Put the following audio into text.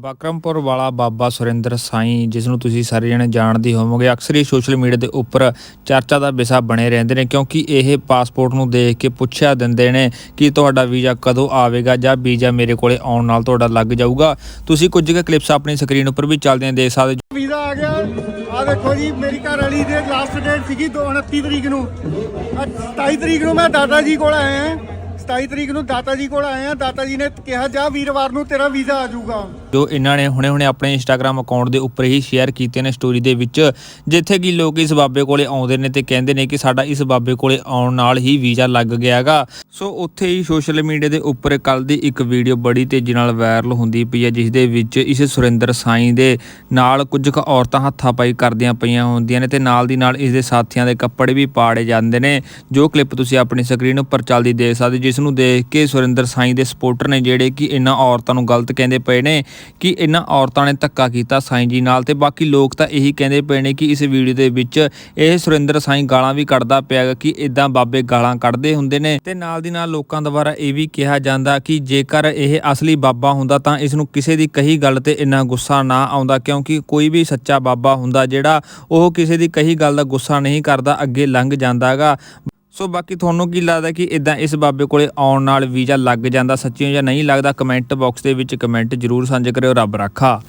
ਬਕਰਮਪੁਰ ਵਾਲਾ ਬਾਬਾ ਸੁਰਿੰਦਰ ਸਾਈਂ, ਜਿਸ ਨੂੰ ਤੁਸੀਂ ਸਾਰੇ ਜਣੇ ਜਾਣਦੇ ਹੋਵੋਗੇ, ਅਕਸਰ ਹੀ ਸੋਸ਼ਲ ਮੀਡੀਆ ਦੇ ਉੱਪਰ ਚਰਚਾ ਦਾ ਵਿਸ਼ਾ ਬਣੇ ਰਹਿੰਦੇ ਨੇ, ਕਿਉਂਕਿ ਇਹ ਪਾਸਪੋਰਟ ਨੂੰ ਦੇਖ ਕੇ ਪੁੱਛਿਆ ਦਿੰਦੇ ਨੇ ਕਿ ਤੁਹਾਡਾ ਵੀਜ਼ਾ ਕਦੋਂ ਆਵੇਗਾ ਜਾਂ ਵੀਜ਼ਾ ਮੇਰੇ ਕੋਲੇ ਆਉਣ ਨਾਲ ਤੁਹਾਡਾ ਲੱਗ ਜਾਊਗਾ। ਤੁਸੀਂ ਕੁਝ ਕੁ ਕਲਿੱਪਸ ਆਪਣੀ ਸਕਰੀਨ ਉੱਪਰ ਵੀ ਚੱਲਦੇ ਦੇਖ ਸਕਦੇ ਹੋ। ਵੀਜ਼ਾ ਆ ਗਿਆ। ਆ ਦੇਖੋ ਜੀ, ਮੇਰੀ ਘਰ ਵਾਲੀ ਦੇ ਲਾਸਟ ਡੇਟ ਸੀਗੀ 29 ਤਰੀਕ ਨੂੰ। 27 ਤਰੀਕ ਨੂੰ ਮੈਂ ਦਾਦਾ ਜੀ ਕੋਲ ਆਇਆ। 27 ਤਰੀਕ ਨੂੰ ਦਾਤਾ ਜੀ ਕੋਲ ਆਇਆ ਦਾਤਾ ਜੀ ਨੇ ਕਿਹਾ ਜਾ ਵੀਰਵਾਰ ਨੂੰ ਤੇਰਾ ਵੀਜ਼ਾ ਆ ਜਾਊਗਾ। ਜੋ ਇਹਨਾਂ ਨੇ ਹੁਣੇ-ਹੁਣੇ ਆਪਣੇ ਇੰਸਟਾਗ੍ਰam ਅਕਾਊਂਟ ਦੇ ਉੱਪਰ ਹੀ ਸ਼ੇਅਰ ਕੀਤੇ ਨੇ ਸਟੋਰੀ ਦੇ ਵਿੱਚ ਜਿੱਥੇ ਕਿ ਲੋਕ ਇਸ ਬਾਬੇ ਕੋਲੇ ਆਉਂਦੇ ਨੇ ਤੇ ਕਹਿੰਦੇ ਨੇ ਕਿ ਸਾਡਾ ਇਸ ਬਾਬੇ ਕੋਲੇ ਆਉਣ ਨਾਲ ਹੀ ਵੀਜ਼ਾ ਲੱਗ ਗਿਆਗਾ ਸੋ ਉੱਥੇ ਹੀ ਸੋਸ਼ਲ ਮੀਡੀਆ ਦੇ ਉੱਪਰ ਕੱਲ ਦੀ ਇੱਕ ਵੀਡੀਓ ਬੜੀ ਤੇਜ਼ੀ ਨਾਲ ਵਾਇਰਲ ਹੁੰਦੀ ਪਈ ਹੈ ਜਿਸ ਦੇ ਵਿੱਚ ਇਸ ਸੁਰਿੰਦਰ ਸਾਈਂ ਦੇ ਨਾਲ ਕੁਝ ਕੁ ਔਰਤਾਂ ਹੱਥਾਂ ਪਾਈ ਕਰਦੀਆਂ ਪਈਆਂ ਹੁੰਦੀਆਂ ਨੇ ਤੇ ਨਾਲ ਦੀ ਨਾਲ ਇਸ ਦੇ ਸਾਥੀਆਂ ਦੇ ਕੱਪੜੇ ਵੀ ਪਾੜੇ ਜਾਂਦੇ ਨੇ। ਜੋ ਕਲਿੱਪ ਤੁਸੀਂ ਆਪਣੀ ਸਕਰੀਨ ਉੱਪਰ ਚੱਲਦੀ ਦੇਖ ਸਕਦੇ ਹੋ, ਜਿਸ ਨੂੰ ਦੇਖ ਕੇ ਸੁਰਿੰਦਰ ਸਾਈਂ ਦੇ ਸਪੋਰਟਰ ਨੇ ਜਿਹੜੇ ਕਿ ਇਹਨਾਂ ਔਰਤਾਂ ਨੂੰ ਗਲਤ ਕਹਿੰਦੇ ਪਏ ਨੇ ਕਿ ਇਹਨਾਂ ਔਰਤਾਂ ਨੇ ਧੱਕਾ ਕੀਤਾ ਸਾਈਂ ਜੀ ਨਾਲ ਤੇ ਬਾਕੀ ਲੋਕ ਤਾਂ ਇਹੀ ਕਹਿੰਦੇ ਪਏ ਨੇ ਕਿ ਇਸ ਵੀਡੀਓ ਦੇ ਵਿੱਚ ਇਹ ਸੁਰਿੰਦਰ ਸਾਈਂ ਗਾਲਾਂ ਵੀ ਕੱਢਦਾ ਪਿਆ ਕਿ ਇਦਾਂ ਬਾਬੇ ਗਾਲਾਂ ਕੱਢਦੇ ਹੁੰਦੇ ਨੇ ਤੇ ਨਾਲ ਦੀ ਨਾਲ ਲੋਕਾਂ ਦੁਆਰਾ ਇਹ ਵੀ ਕਿਹਾ ਜਾਂਦਾ ਕਿ ਜੇਕਰ ਇਹ ਅਸਲੀ ਬਾਬਾ ਹੁੰਦਾ ਤਾਂ ਇਸ ਨੂੰ ਕਿਸੇ ਦੀ ਕਹੀ ਗੱਲ ਤੇ ਇੰਨਾ ਗੁੱਸਾ ਨਾ ਆਉਂਦਾ ਕਿਉਂਕਿ ਕੋਈ ਵੀ ਸੱਚਾ ਬਾਬਾ ਹੁੰਦਾ ਜਿਹੜਾ ਉਹ ਕਿਸੇ ਦੀ ਕਹੀ ਗੱਲ ਦਾ ਗੁੱਸਾ ਨਹੀਂ ਕਰਦਾ, ਅੱਗੇ ਲੰਘ ਜਾਂਦਾਗਾ। ਸੋ ਬਾਕੀ ਤੁਹਾਨੂੰ ਕੀ ਲੱਗਦਾ ਕਿ ਇਦਾਂ ਇਸ ਬਾਬੇ ਕੋਲੇ ਆਉਣ ਨਾਲ ਵੀਜ਼ਾ ਲੱਗ ਜਾਂਦਾ ਸੱਚੀ ਜਾਂ ਨਹੀਂ ਲੱਗਦਾ? ਕਮੈਂਟ ਬਾਕਸ ਦੇ ਵਿੱਚ ਕਮੈਂਟ ਜ਼ਰੂਰ ਸਾਂਝੇ ਕਰਿਓ, ਰੱਬ ਰਾਖਾ।